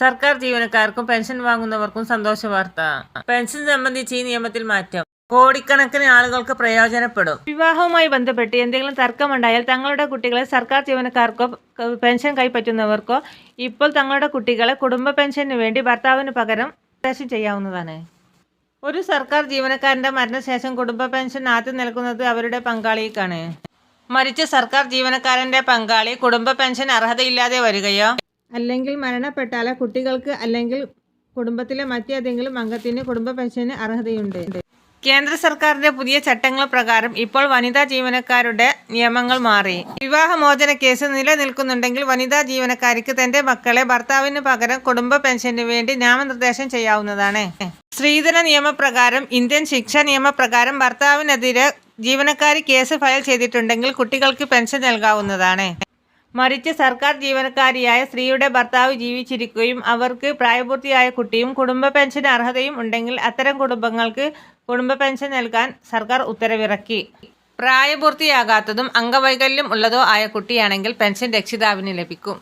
സർക്കാർ ജീവനക്കാർക്കും പെൻഷൻ വാങ്ങുന്നവർക്കും സന്തോഷ വാർത്ത. പെൻഷൻ സംബന്ധിച്ച് ഈ നിയമത്തിൽ മാറ്റം. കോടിക്കണക്കിന് ആളുകൾക്ക് പ്രയോജനപ്പെടും. വിവാഹവുമായി ബന്ധപ്പെട്ട് എന്തെങ്കിലും തർക്കമുണ്ടായാൽ തങ്ങളുടെ കുട്ടികളെ സർക്കാർ ജീവനക്കാർക്കോ പെൻഷൻ കൈപ്പറ്റുന്നവർക്കോ ഇപ്പോൾ തങ്ങളുടെ കുട്ടികളെ കുടുംബ പെൻഷന് വേണ്ടി ഭർത്താവിന് പകരം പെൻഷൻ ചെയ്യാവുന്നതാണ്. ഒരു സർക്കാർ ജീവനക്കാരന്റെ മരണശേഷം കുടുംബ പെൻഷൻ ആദ്യം നൽകുന്നത് അവരുടെ പങ്കാളിക്കാണ്. മരിച്ച സർക്കാർ ജീവനക്കാരന്റെ പങ്കാളി കുടുംബ പെൻഷൻ അർഹതയില്ലാതെ വരികയോ അല്ലെങ്കിൽ മരണപ്പെട്ടാലോ കുട്ടികൾക്ക് അല്ലെങ്കിൽ കുടുംബത്തിലെ മറ്റേതെങ്കിലും അംഗത്തിന് കുടുംബ പെൻഷന് അർഹതയുണ്ട്. കേന്ദ്ര സർക്കാരിന്റെ പുതിയ ചട്ടങ്ങൾ പ്രകാരം ഇപ്പോൾ വനിതാ ജീവനക്കാരുടെ നിയമങ്ങൾ മാറി. വിവാഹമോചന കേസ് നിലനിൽക്കുന്നുണ്ടെങ്കിൽ വനിതാ ജീവനക്കാരിക്ക് തന്റെ മക്കളെ ഭർത്താവിന് പകരം കുടുംബ പെൻഷന് വേണ്ടി നാമനിർദ്ദേശം ചെയ്യാവുന്നതാണ്. സ്ത്രീധന നിയമപ്രകാരം ഇന്ത്യൻ ശിക്ഷാ നിയമപ്രകാരം ഭർത്താവിനെതിരെ ജീവനക്കാരി കേസ് ഫയൽ ചെയ്തിട്ടുണ്ടെങ്കിൽ കുട്ടികൾക്ക് പെൻഷൻ നൽകാവുന്നതാണ്. മരിച്ച സർക്കാർ ജീവനക്കാരിയായ സ്ത്രീയുടെ ഭർത്താവ് ജീവിച്ചിരിക്കുകയും അവർക്ക് പ്രായപൂർത്തിയായ കുട്ടിയും കുടുംബ പെൻഷൻ അർഹതയും ഉണ്ടെങ്കിൽ അത്തരം കുടുംബങ്ങൾക്ക് കുടുംബ പെൻഷൻ നൽകാൻ സർക്കാർ ഉത്തരവിറക്കി. പ്രായപൂർത്തിയാകാത്തതും അംഗവൈകല്യം ഉള്ളതോ ആയ കുട്ടിയാണെങ്കിൽ പെൻഷൻ രക്ഷിതാവിന് ലഭിക്കും.